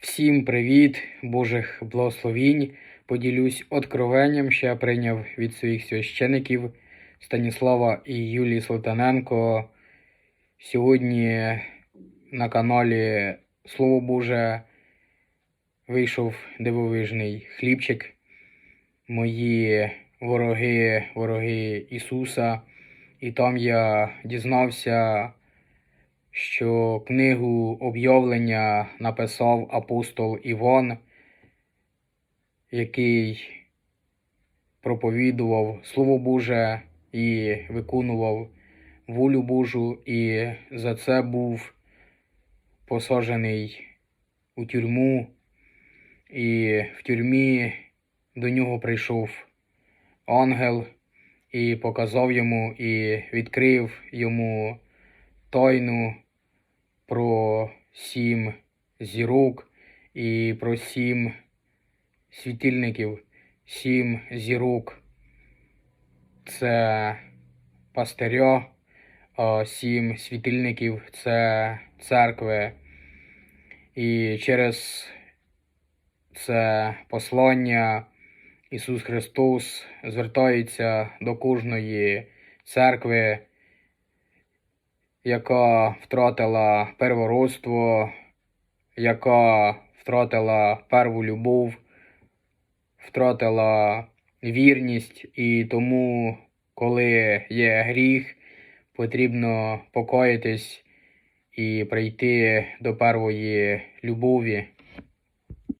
Всім привіт, Божих благословінь. Поділюсь откровенням, що я прийняв від своїх священиків Станіслава і Юлії Слотаненко. Сьогодні на каналі Слово Боже вийшов дивовижний хлібчик. Мої вороги, вороги Ісуса. І там я дізнався, що книгу об'явлення написав апостол Іван, який проповідував Слово Боже і виконував волю Божу, і за це був посаджений у тюрму, і в тюрмі до нього прийшов ангел і показав йому і відкрив йому тайну про сім зірок і про сім світильників, сім зірок. Це пастиря, сім світильників це церкви. І через це послання Ісус Христос звертається до кожної церкви, яка втратила первородство, яка втратила перву любов, втратила вірність, і тому, коли є гріх, потрібно покоїтись і прийти до первої любові.